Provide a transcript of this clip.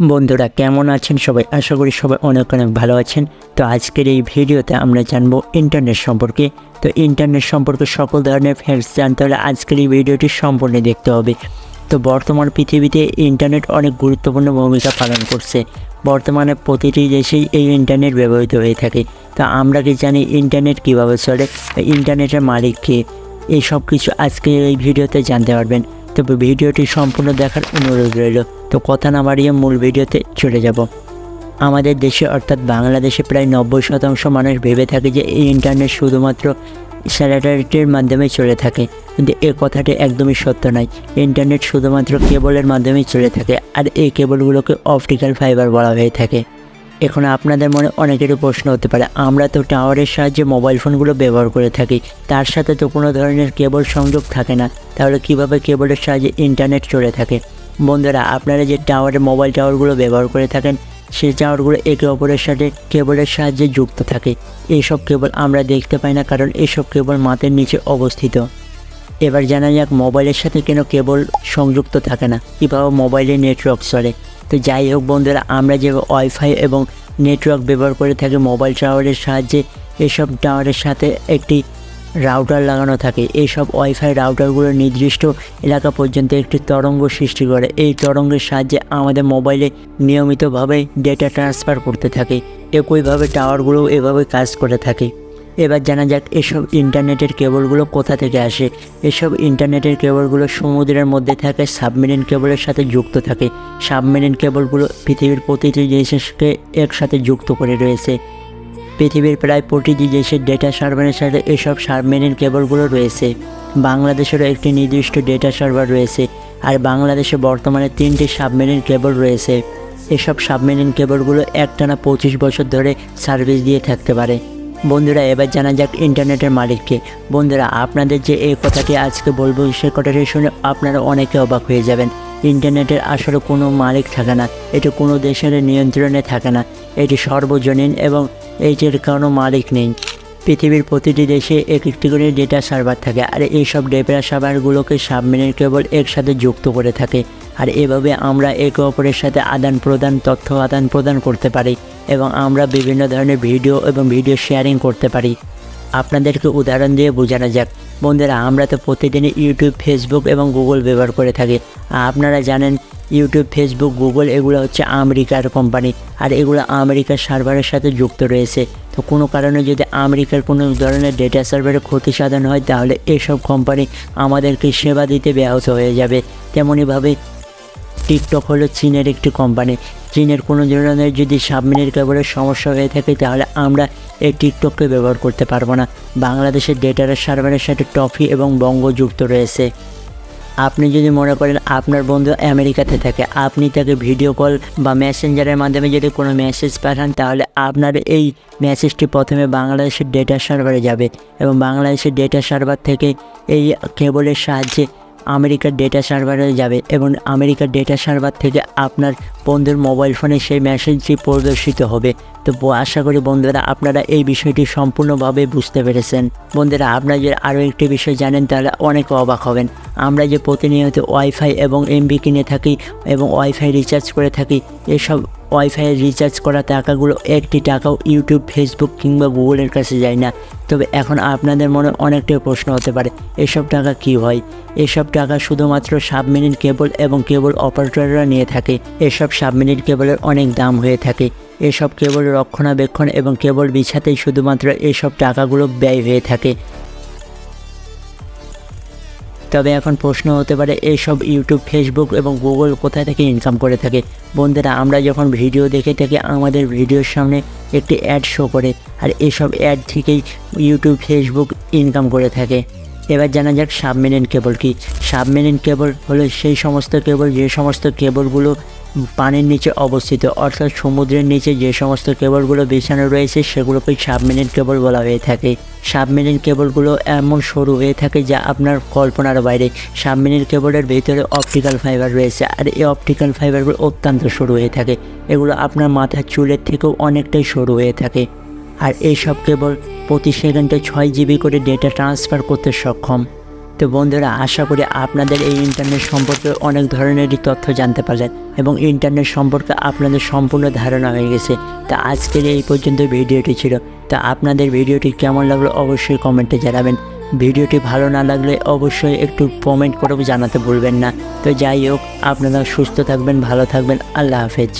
বন্ধুরা, কেমন আছেন সবাই? আশা করি সবাই অনেক অনেক ভালো আছেন। তো আজকের এই ভিডিওতে আমরা জানব ইন্টারনেট সম্পর্কে। তো ইন্টারনেট সম্পর্কে সকল ধরনের ফ্যাক্টস জানতে হলে আজকের এই ভিডিওটি সম্পূর্ণ দেখতে হবে। তো বর্তমান পৃথিবীতে ইন্টারনেট অনেক গুরুত্বপূর্ণ ভূমিকা পালন করছে। বর্তমানে প্রতিটি দেশেই এই ইন্টারনেট ব্যবহৃত হয়ে থাকে। তো আমরা কি জানি ইন্টারনেট কীভাবে চলে? ইন্টারনেটের মালিক কে? এই সব কিছু আজকে এই ভিডিওতে জানতে পারবেন। তবে ভিডিওটি সম্পূর্ণ দেখার অনুরোধ রইল। তো কথা না বাড়িয়ে মূল ভিডিওতে চলে যাব। আমাদের দেশে অর্থাৎ বাংলাদেশে প্রায় নব্বই শতাংশ মানুষ ভেবে থাকে যে এই ইন্টারনেট শুধুমাত্র স্যাটেলাইটের মাধ্যমে চলে থাকে। কিন্তু এ কথাটি একদমই সত্য নয়। ইন্টারনেট শুধুমাত্র কেবলের মাধ্যমেই চলে থাকে, আর এই কেবলগুলোকে অপটিক্যাল ফাইবার বলা হয়ে থাকে। এখন আপনাদের মনে অনেকেরই প্রশ্ন হতে পারে, আমরা তো টাওয়ারের সাহায্যে মোবাইল ফোনগুলো ব্যবহার করে থাকি, তার সাথে তো কোনো ধরনের কেবল সংযোগ থাকে না, তাহলে কীভাবে কেবলের সাহায্যে ইন্টারনেট চলে থাকে? বন্ধুরা, আপনারা যে টাওয়ারে মোবাইল টাওয়ারগুলো ব্যবহার করে থাকেন সেই টাওয়ারগুলো একে অপরের সাথে কেবলের সাহায্যে যুক্ত থাকে। এইসব কেবল আমরা দেখতে পাই না, কারণ এসব কেবল মাথার নিচে অবস্থিত। এবার জানা যাক মোবাইলের সাথে কেন কেবল সংযুক্ত থাকে না, কীভাবে মোবাইলে নেটওয়ার্ক চলে। তো যাই হোক বন্ধুরা, আমরা যে ওয়াইফাই এবং নেটওয়ার্ক ব্যবহার করে থাকি মোবাইল টাওয়ারের সাহায্যে এসব টাওয়ারের সাথে একটি রাউটার লাগানো থাকে। এইসব ওয়াইফাই রাউটারগুলো নির্দিষ্ট এলাকা পর্যন্ত একটি তরঙ্গ সৃষ্টি করে। এই তরঙ্গের সাহায্যে আমাদের মোবাইলে নিয়মিতভাবে ডেটা ট্রান্সফার করতে থাকে। একইভাবে টাওয়ারগুলোও এভাবে কাজ করে থাকে। এবার জানা যাক এসব ইন্টারনেটের কেবলগুলো কোথা থেকে আসে। এসব ইন্টারনেটের কেবলগুলো সমুদ্রের মধ্যে থাকে, সাবমেরিন কেবলের সাথে যুক্ত থাকে। সাবমেরিন কেবলগুলো পৃথিবীর প্রতিটি দেশকে একসাথে যুক্ত করে রয়েছে। পৃথিবীর প্রায় প্রতিটি দেশের ডেটা সার্ভারের সাথে এসব সাবমেরিন কেবলগুলো রয়েছে। বাংলাদেশেরও একটি নির্দিষ্ট ডেটা সার্ভার রয়েছে আর বাংলাদেশে বর্তমানে তিনটি সাবমেরিন কেবল রয়েছে। এসব সাবমেরিন কেবলগুলো একটানা পঁচিশ বছর ধরে সার্ভিস দিয়ে থাকতে পারে। বন্ধুরা, এবার জানা যাক ইন্টারনেটের মালিককে। বন্ধুরা, আপনাদের যে এই কথাটি আজকে বলব, সে কথাটি শুনে আপনারা অনেকে অবাক হয়ে যাবেন। ইন্টারনেটের আসলে কোনো মালিক থাকে না। এটি কোনো দেশের নিয়ন্ত্রণে থাকে না। এটি সর্বজনীন এবং এটির কোনো মালিক নেই। পৃথিবীর প্রতিটি দেশে এক একটি করে ডেটা সার্ভার থাকে, আর এইসব ডেটা সার্ভারগুলোকে সাবমেরিন কেবল একসাথে যুক্ত করে থাকে। আর এভাবে আমরা একে অপরের সাথে আদান প্রদান, তথ্য আদান প্রদান করতে পারি এবং আমরা বিভিন্ন ধরনের ভিডিও এবং ভিডিও শেয়ারিং করতে পারি। আপনাদেরকে উদাহরণ দিয়ে বোঝানো যাক। বন্ধুরা, আমরা তো প্রতিদিনই ইউটিউব, ফেসবুক এবং গুগল ব্যবহার করে থাকি। আপনারা জানেন, ইউটিউব, ফেসবুক, গুগল এগুলো হচ্ছে আমেরিকার কোম্পানি আর এগুলো আমেরিকার সার্ভারের সাথে যুক্ত রয়েছে। তো কোনো কারণে যদি আমেরিকার কোনো ধরনের ডেটা সার্ভারে ক্ষতি সাধন হয়, তাহলে এসব কোম্পানি আমাদেরকে সেবা দিতে ব্যাহত হয়ে যাবে। তেমনইভাবে টিকটক হলো চীনের একটি কোম্পানি চীনের কোনো ধরনের যদি সাবমেরিন কেবলের সমস্যা হয়ে থাকে, তাহলে আমরা এই টিকটককে ব্যবহার করতে পারব না। বাংলাদেশের ডেটার সার্ভারের সাথে টফি এবং বঙ্গ যুক্ত রয়েছে। আপনি যদি মনে করেন আপনার বন্ধু আমেরিকাতে থাকে, আপনি তাকে ভিডিও কল বা মেসেঞ্জারের মাধ্যমে যদি কোনো মেসেজ পাঠান, তাহলে আপনার এই মেসেজটি প্রথমে বাংলাদেশের ডেটা সার্ভারে যাবে এবং বাংলাদেশের ডেটা সার্ভার থেকে এই কেবলের সাহায্যে আমেরিকার ডেটা সার্ভারে যাবে এবং আমেরিকার ডেটা সার্ভার থেকে আপনার বন্ধুর মোবাইল ফোনে সেই মেসেজটি প্রদর্শিত হবে। তো আশা করি বন্ধুরা আপনারা এই বিষয়টি সম্পূর্ণভাবে বুঝতে পেরেছেন। বন্ধুরা, আপনারা যদি আরও একটি বিষয় জানেন, তাহলে অনেক অবাক হবেন। আমরা যে প্রতিনিয়ত ওয়াইফাই এবং এমবি কিনে থাকি এবং ওয়াইফাই রিচার্জ করে থাকি, এসব ওয়াইফাই রিচার্জ করা টাকাগুলো একটি টাকাও ইউটিউব ফেসবুক কিংবা গুগলের কাছে যায় না। তবে এখন আপনাদের মনে অনেকটাই প্রশ্ন হতে পারে, এসব টাকা কি হয়? এসব টাকা শুধুমাত্র সাবমেরিন কেবল এবং কেবল অপারেটররা নিয়ে থাকে। এসব সাবমেরিন কেবলের অনেক দাম হয়ে থাকে। এসব কেবল রক্ষণাবেক্ষণ এবং কেবল বিছাতেই শুধুমাত্র এসব টাকাগুলো ব্যয় হয়ে থাকে। তবে এখন প্রশ্ন হতে পারে এইসব ইউটিউব, ফেসবুক এবং গুগল কোথায় থেকে ইনকাম করে থাকে? বন্ধুরা, আমরা যখন ভিডিও দেখে থাকি, আমাদের ভিডিওর সামনে একটি অ্যাড শো করে, আর এসব অ্যাড থেকেই ইউটিউব, ফেসবুক ইনকাম করে থাকে। এবার জানা যাক সাবমেরিন কেবল কি। সাবমেরিন কেবল হলো সেই সমস্ত কেবল, যে সমস্ত কেবলগুলো পানির নিচে অবস্থিত, অর্থাৎ সমুদ্রের নিচে যে সমস্ত কেবলগুলো বিছানো রয়েছে সেগুলোকে সাবমেরিন কেবল বলা হয়ে থাকে। সাবমেরিন কেবলগুলো এমন সরু হয়ে থাকে যা আপনার কল্পনার বাইরে। সাবমেরিন কেবলের ভেতরে অপটিক্যাল ফাইবার রয়েছে, আর এই অপটিক্যাল ফাইবারগুলো অত্যন্ত সরু হয়ে থাকে। এগুলো আপনার মাথার চুলের থেকেও অনেকটাই সরু হয়ে থাকে। আর এইসব কেবল প্রতি সেকেন্ডে ছয় জিবি করে ডেটা ট্রান্সফার করতে সক্ষম। তো বন্ধুরা, আশা করি আপনাদের এই ইন্টারনেট সম্পর্কে অনেক ধরনেরই তথ্য জানতে পারলেন এবং ইন্টারনেট সম্পর্কে আপনাদের সম্পূর্ণ ধারণা হয়ে গেছে। তা আজকের এই পর্যন্ত ভিডিওটি ছিল। তা আপনাদের ভিডিওটি কেমন লাগল অবশ্যই কমেন্টে জানাবেন। ভিডিওটি ভালো না লাগলে অবশ্যই একটু কমেন্ট করে জানাতে ভুলবেন না। তো যাই হোক, আপনারা সুস্থ থাকবেন, ভালো থাকবেন। আল্লাহ হাফেজ।